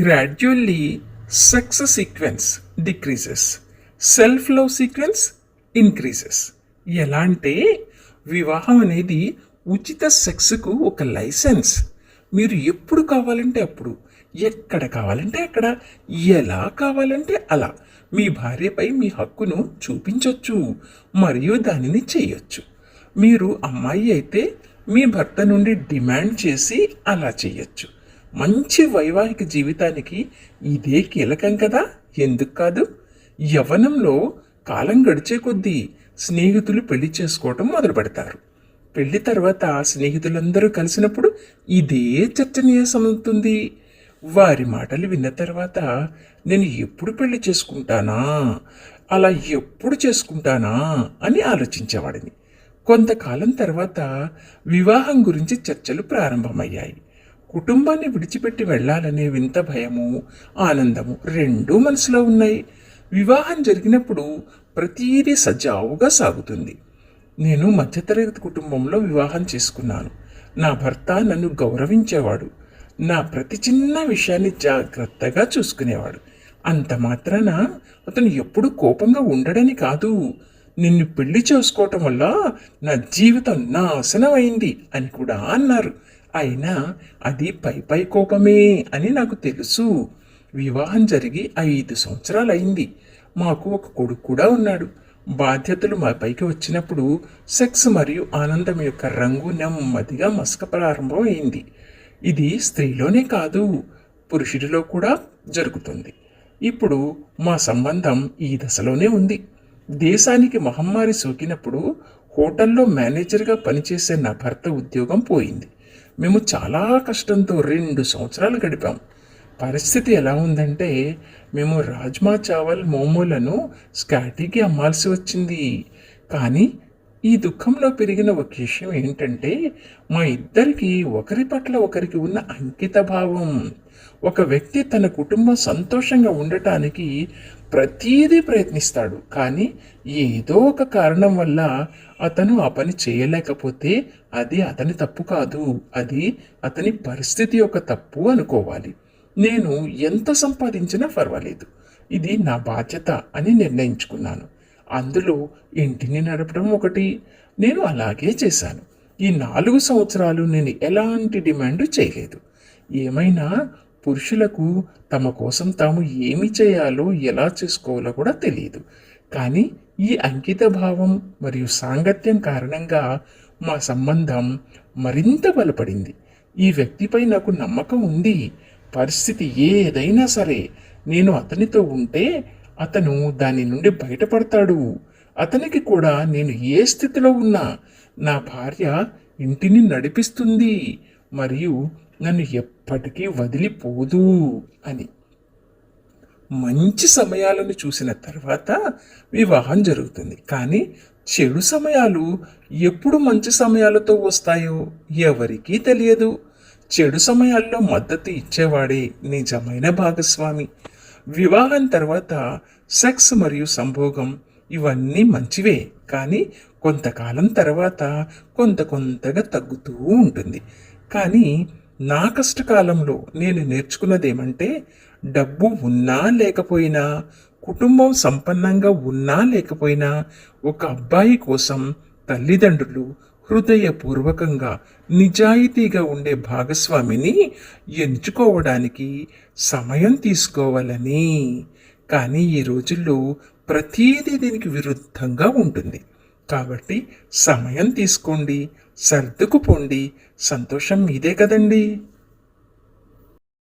gradually success sequence decreases self love sequence increases ఎలా అంటే వివాహం అనేది ఉచిత సెక్స్కు ఒక లైసెన్స్ మీరు ఎప్పుడు కావాలంటే అప్పుడు ఎక్కడ కావాలంటే అక్కడ ఎలా కావాలంటే అలా మీ భార్యపై మీ హక్కును చూపించవచ్చు మరియు దానిని చేయొచ్చు. మీరు అమ్మాయి అయితే మీ భర్త నుండి డిమాండ్ చేసి అలా చేయొచ్చు. మంచి వైవాహిక జీవితానికి ఇదే కీలకం కదా? ఎందుకు కాదు? యవ్వనంలో కాలం గడిచే కొద్దీ స్నేహితులు పెళ్ళి చేసుకోవటం మొదలు పెడతారు. పెళ్ళి తర్వాత స్నేహితులందరూ కలిసినప్పుడు ఇదే చర్చనీయాంశమవుతుంది వారి మాటలు విన్న తర్వాత నేను ఎప్పుడు పెళ్ళి చేసుకుంటానా? అలా ఎప్పుడు చేసుకుంటానా? అని ఆలోచించేవాడిని. కొంతకాలం తర్వాత వివాహం గురించి చర్చలు ప్రారంభమయ్యాయి. కుటుంబాన్ని విడిచిపెట్టి వెళ్ళాలనే వింత భయము ఆనందము రెండూ మనసులో ఉన్నాయి. వివాహం జరిగినప్పుడు ప్రతీదీ సజావుగా సాగుతుంది. నేను మధ్యతరగతి కుటుంబంలో వివాహం చేసుకున్నాను. నా భర్త నన్ను గౌరవించేవాడు. నా ప్రతి చిన్న విషయాన్ని జాగ్రత్తగా చూసుకునేవాడు. అంత మాత్రాన అతను ఎప్పుడు కోపంగా ఉండడని కాదు. నిన్ను పెళ్ళి చేసుకోవటం వల్ల నా జీవితం నాశనమైంది అయింది అని కూడా అన్నారు. అయినా అది పై పై కోపమే అని నాకు తెలుసు. వివాహం జరిగి ఐదు సంవత్సరాలు అయింది మాకు ఒక కొడుకు కూడా ఉన్నాడు. బాధ్యతలు మా పైకి వచ్చినప్పుడు సెక్స్ మరియు ఆనందం యొక్క రంగు నెమ్మదిగా మసక ప్రారంభం అయింది ఇది స్త్రీలోనే కాదు పురుషుడిలో కూడా జరుగుతుంది. ఇప్పుడు మా సంబంధం ఈ దశలోనే ఉంది. దేశానికి మహమ్మారి సోకినప్పుడు హోటల్లో మేనేజర్గా పనిచేసే నా భర్త ఉద్యోగం పోయింది. మేము చాలా కష్టంతో రెండు సంవత్సరాలు గడిపాం. పరిస్థితి ఎలా ఉందంటే మేము రాజ్మా చావల్ మోమోలను స్కాటీకి అమ్మాల్సి వచ్చింది. కానీ ఈ దుఃఖంలో పెరిగిన ఒక విషయం ఏంటంటే మా ఇద్దరికి ఒకరి పట్ల ఒకరికి ఉన్న అంకిత భావం ఒక వ్యక్తి తన కుటుంబం సంతోషంగా ఉండటానికి ప్రతీదీ ప్రయత్నిస్తాడు. కానీ ఏదో ఒక కారణం వల్ల అతను ఆ పని చేయలేకపోతే అది అతని తప్పు కాదు. అది అతని పరిస్థితి యొక్క తప్పు అనుకోవాలి. నేను ఎంత సంపాదించినా పర్వాలేదు. ఇది నా బాధ్యత అని నిర్ణయించుకున్నాను. అందులో ఇంటిని నడపడం ఒకటి నేను అలాగే చేశాను. ఈ నాలుగు సంవత్సరాలు నేను ఎలాంటి డిమాండ్ చేయలేదు. ఏమైనా పురుషులకు తమ కోసం తాము ఏమి చేయాలో ఎలా చేసుకోవాలో కూడా తెలియదు. కానీ ఈ అంకిత భావం మరియు సాంగత్యం కారణంగా మా సంబంధం మరింత బలపడింది. ఈ వ్యక్తిపై నాకు నమ్మకం ఉంది. పరిస్థితి ఏదైనా సరే నేను అతనితో ఉంటే అతను దాని నుండి బయటపడతాడు. అతనికి కూడా నేను ఏ స్థితిలో ఉన్నా నా భార్య ఇంటిని నడిపిస్తుంది. మరియు నన్ను ఎప్పటికీ వదిలిపోదు అని. మంచి సమయాలను చూసిన తర్వాత వివాహం జరుగుతుంది. కానీ చెడు సమయాలు ఎప్పుడు మంచి సమయాలతో వస్తాయో ఎవరికీ తెలియదు. చెడు సమయాల్లో మద్దతు ఇచ్చేవాడే నిజమైన భాగస్వామి. వివాహం తర్వాత సెక్స్ మరియు సంభోగం ఇవన్నీ మంచివే. కానీ కొంతకాలం తర్వాత కొంత కొంతగా తగ్గుతూ ఉంటుంది. కానీ నా కష్టకాలంలో నేను నేర్చుకున్నది ఏమంటే డబ్బు ఉన్నా లేకపోయినా కుటుంబం సంపన్నంగా ఉన్నా లేకపోయినా ఒక అబ్బాయి కోసం తల్లిదండ్రులు హృదయపూర్వకంగా నిజాయితీగా ఉండే భాగస్వామిని ఎంచుకోవడానికి సమయం తీసుకోవాలని. కానీ ఈ రోజుల్లో ప్రతీదీ దీనికి విరుద్ధంగా ఉంటుంది. కాబట్టి సమయం తీసుకోండి సర్దుకుపోండి. సంతోషం మీదే కదండీ.